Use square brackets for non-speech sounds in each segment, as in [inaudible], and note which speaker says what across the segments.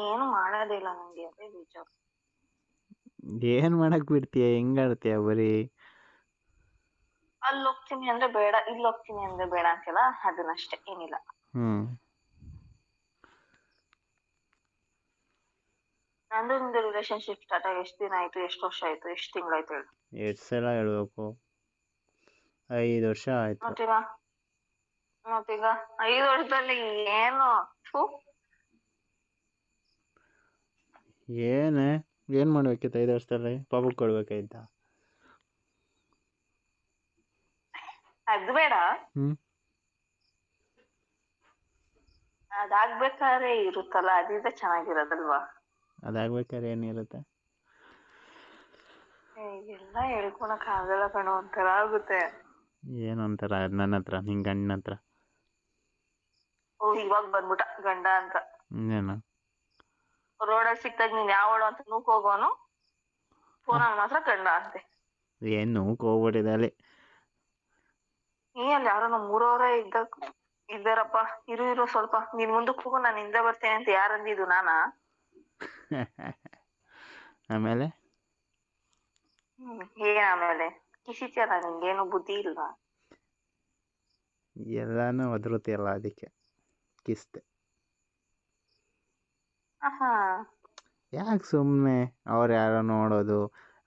Speaker 1: ಏನು ಮಾಡೋದಿಲ್ಲ ನಂಗೆ ಅದೇ ಬೇಜಾರು.
Speaker 2: ಏನ್ ಮಾಡಕ್ಕೆ ಬಿಡ್ತೀಯ ಹೆಂಗ್ ಆಡ್ತೀಯ ಬರೀ?
Speaker 1: ಅಲ್ಲಿ ಹೋಗ್ತೀನಿ ಅಂದ್ರೆ ಬೇಡ ಇಲ್ಲಿ ಹೋಗ್ತೀನಿ ಅಂದ್ರೆ ಬೇಡ ಅಂತಿಲ್ಲ ಅದನ್ನಷ್ಟೇ ಏನಿಲ್ಲ.
Speaker 2: ಹ್ಞೂ
Speaker 1: ನಂದು ನಿಮ್ದು ರಿಲೇಶನ್ಶಿಪ್ ಸ್ಟಾರ್ಟ್ ಆಗಿ ಎಷ್ಟು ದಿನ ಆಯ್ತು ಎಷ್ಟು ವರ್ಷ ಆಯ್ತು ಎಷ್ಟು ತಿಂಗಳಾಯ್ತು ಹೇಳು.
Speaker 2: ಎಷ್ಟು ಸಲ ಹೇಳ್ಬೇಕು? ಐದು ವರ್ಷ ಆಯ್ತು.
Speaker 1: ಮತ್ತೀಗ? ಮತ್ತೀಗ? ಐದು ವರ್ಷದಲ್ಲಿ ಏನು? ಥು,
Speaker 2: ಏನೇ? ಏನು ಮಾಡ್ಬೇಕಿತ್ತು ಐದು ವರ್ಷದಲ್ಲಿ? ಪಾಪಕ್ಕೆ ಕೊಡ್ಬೇಕಾಯ್ತಾ
Speaker 1: ಅದು ಬೇಡ.
Speaker 2: ಹ್ಞೂ
Speaker 1: ಅದಾಗ್ಬೇಕಾದ್ರೆ ಇರುತ್ತಲ್ಲ ಅದಿದ್ರೆ ಚೆನ್ನಾಗಿರೋದಲ್ವಾ?
Speaker 2: ಅದಾಗ್ಬೇಕಾದ್ರೆ ಏನಿರುತ್ತೆ?
Speaker 1: ಎಲ್ಲ ಹೇಳ್ಕೊಳಕ್ ಆಗಲ್ಲ ಕಣೋ ಒಂಥರ ಆಗುತ್ತೆ.
Speaker 2: ಏನು ಅಂತಾರ ನನ್ನ ಹತ್ರ ನಿನ್ ಗಂಡನ ಹತ್ರ?
Speaker 1: ಓ ಇವಾಗ ಬಂದ್ಬಿಟ್ಟ ಗಂಡ ಅಂತ.
Speaker 2: ಇನ್ನೇನು?
Speaker 1: ರೋಡಲ್ಲಿ ಸಿಕ್ತಾಗ ನೀನ್ ಯಾವಳು ಅಂತ ನೂಕ್ ಹೋಗೋನು? ಫೋನಲ್ಲಿ ಮಾತ್ರ ಗಂಡ ಅಂತೆ.
Speaker 2: ಏನು ಅಲ್ಲಿ.
Speaker 1: ನೀ ಅಲ್ಲಿ ಯಾರೋ ನಮ್ಮ ಊರವರೇ ಇದ್ದ ಇದ್ದಾರಪ್ಪ ಇರು ಇರು ಸ್ವಲ್ಪ ನೀನ್ ಮುಂದಕ್ಕೆ ಹೋಗು ನಾನು ಹಿಂದೆ ಬರ್ತೇನೆ ಅಂತ ಯಾರು ಅಂದಿದ್ದು ನಾನಾ? [laughs]
Speaker 2: ಆಮೇಲೆ?
Speaker 1: ಏನ್ ಆಮೇಲೆ? ಕಿಸಿತ್ಯಲ್ಲ ನಿಂಗೇನು ಬುದ್ಧಿ ಇಲ್ವಾ?
Speaker 2: ಎಲ್ಲಾನು ಒದರುತ್ತೆಲ್ಲ ಅದಕ್ಕೆ. ಕಿಸ್ತೆ.
Speaker 1: ಆಹಾ.
Speaker 2: ಯಾಕೆ ಸುಮ್ಮನೆ ಅವ್ರು ಯಾರೋ ನೋಡೋದು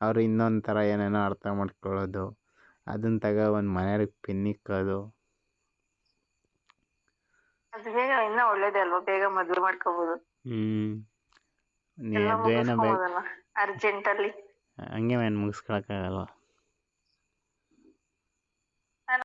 Speaker 2: ಅವ್ರು ಇನ್ನೊಂದು ಥರ ಏನೇನೋ ಅರ್ಥ ಮಾಡ್ಕೊಳ್ಳೋದು ಅದನ್ನ ತಗೋ ಒಂದು ಮನೆಯವ್ರಿಗೆ ಪಿನ್ನಿಕ್ಕೋದು
Speaker 1: ಅದು ಬೇಗ ಇನ್ನೂ ಒಳ್ಳೇದೇ ಅಲ್ವಾ? ಬೇಗ ಮದುವೆ ಮಾಡ್ಕೋಬೋದು.
Speaker 2: ಹ್ಞೂ
Speaker 1: ಎಲ್ಲ
Speaker 2: ನೀವೇನೋ ಬೇಕು
Speaker 1: ಮುಗಿಸ್ಕೋಬೋದಲ್ಲ ಅರ್ಜೆಂಟ್ ಅಲ್ಲಿ.
Speaker 2: ಹಂಗೆ ಏನು ಮುಗಿಸ್ಕೊಳಕ್ಕಾಗಲ್ವ